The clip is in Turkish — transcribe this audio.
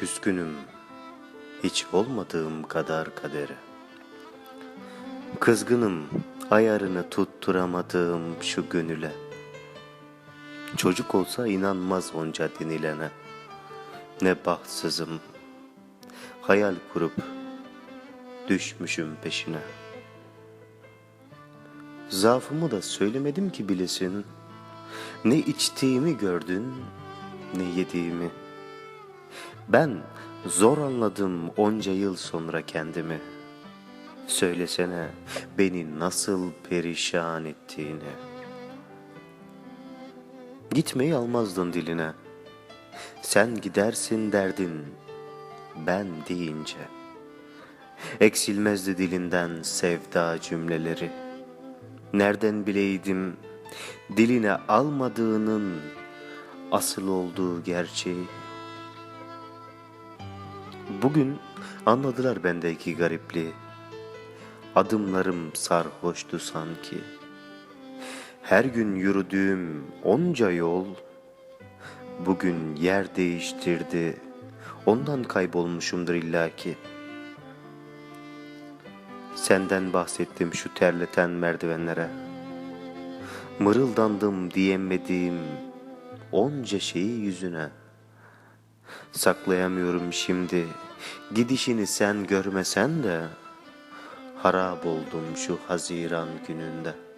küskünüm hiç olmadığım kadar kadere. Kızgınım ayarını tutturamadığım şu gönüle. Çocuk olsa inanmaz onca denilene. Ne bahtsızım, hayal kurup düşmüşüm peşine. Zaafımı da söylemedim ki bilesin. Ne içtiğimi gördün, ne yediğimi. Ben zor anladım onca yıl sonra kendimi. Söylesene beni nasıl perişan ettiğini. Gitmeyi almazdın diline. Sen gidersin derdin ben deyince. Eksilmezdi dilinden sevda cümleleri. Nereden bileydim diline almadığının asıl olduğu gerçeği. Bugün anladılar bendeki garipliği. Adımlarım sarhoştu sanki. Her gün yürüdüğüm onca yol bugün yer değiştirdi. Ondan kaybolmuşumdur illaki. Senden bahsettim şu terleten merdivenlere. Mırıldandım diyemediğim onca şeyi yüzüne. Saklayamıyorum şimdi gidişini sen görmesen de harap oldum şu haziran gününde.''